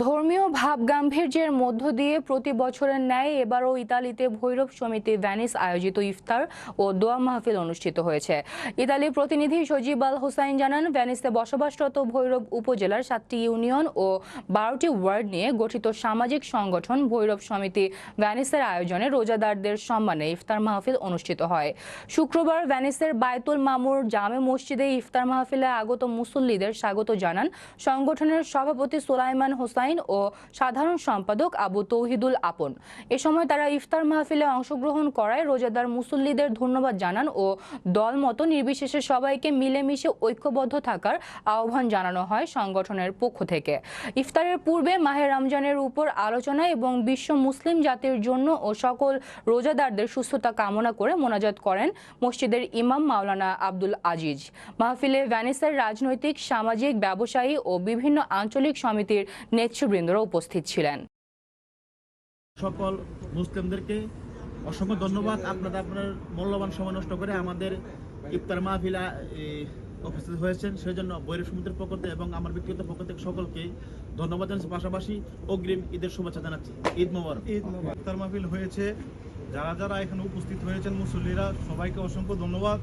ধর্মীয় ভাব গাম্ভীর্যের মধ্য দিয়ে প্রতি বছরের ন্যায় এবারও ইতালিতে ভৈরব সমিতি ভ্যানিস আয়োজিত ইফতার ও দোয়া মাহফিল অনুষ্ঠিত হয়েছে। ইতালি প্রতিনিধি সজিব আল হোসাইন জানান, ভ্যানিসে বসবাসরত ভৈরব উপজেলার সাতটি ইউনিয়ন ও বারোটি ওয়ার্ড নিয়ে গঠিত সামাজিক সংগঠন ভৈরব সমিতি ভ্যানিসের আয়োজনে রোজাদারদের সম্মানে ইফতার মাহফিল অনুষ্ঠিত হয়। শুক্রবার ভ্যানিসের বায়তুল মামুর জামে মসজিদে ইফতার মাহফিলে আগত মুসল্লিদের স্বাগত জানান সংগঠনের সভাপতি সোলাইমান হোসাইন ও সাধারণ সম্পাদক আবু তৌহিদুল আপন। এ সময় তারা ইফতার মাহফিলে অংশগ্রহণ করায় রোজাদার মুসল্লিদের ধন্যবাদ জানান ও দল মতো নির্বিশেষে সবাইকে মিলেমিশে ঐক্যবদ্ধ থাকার আহ্বান জানানো হয় সংগঠনের পক্ষ থেকে। ইফতারের পূর্বে মাহে রমজানের উপর আলোচনা এবং বিশ্ব মুসলিম জাতির জন্য ও সকল রোজাদারদের সুস্থতা কামনা করে মোনাজাত করেন মসজিদের ইমাম মাওলানা আব্দুল আজিজ। মাহফিলে ভ্যানিসের রাজনৈতিক, সামাজিক, ব্যবসায়ী ও বিভিন্ন আঞ্চলিক সমিতির নেতৃবৃন্দরা উপস্থিত ছিলেন। সকল মুসলিমদেরকে অসংখ্য ধন্যবাদ। আপনারা আপনার মূল্যবান সময় নষ্ট করে আমাদের ইফতার মাহফিলা উপস্থিত হয়েছেন। সেই জন্য বৈরব সমিতির পক্ষ থেকে এবং আমার ব্যক্তিগত পক্ষ থেকে সকলকে ধন্যবাদ জানাচ্ছি। পাশাপাশি অগ্রিম ঈদের শুভেচ্ছা জানাচ্ছি। ঈদ মোবারক। ঈদ মোবারক। ইফতার মাহফিল হয়েছে। যারা যারা এখানে উপস্থিত হয়েছেন মুসল্লিরা সবাইকে অসংখ্য ধন্যবাদ।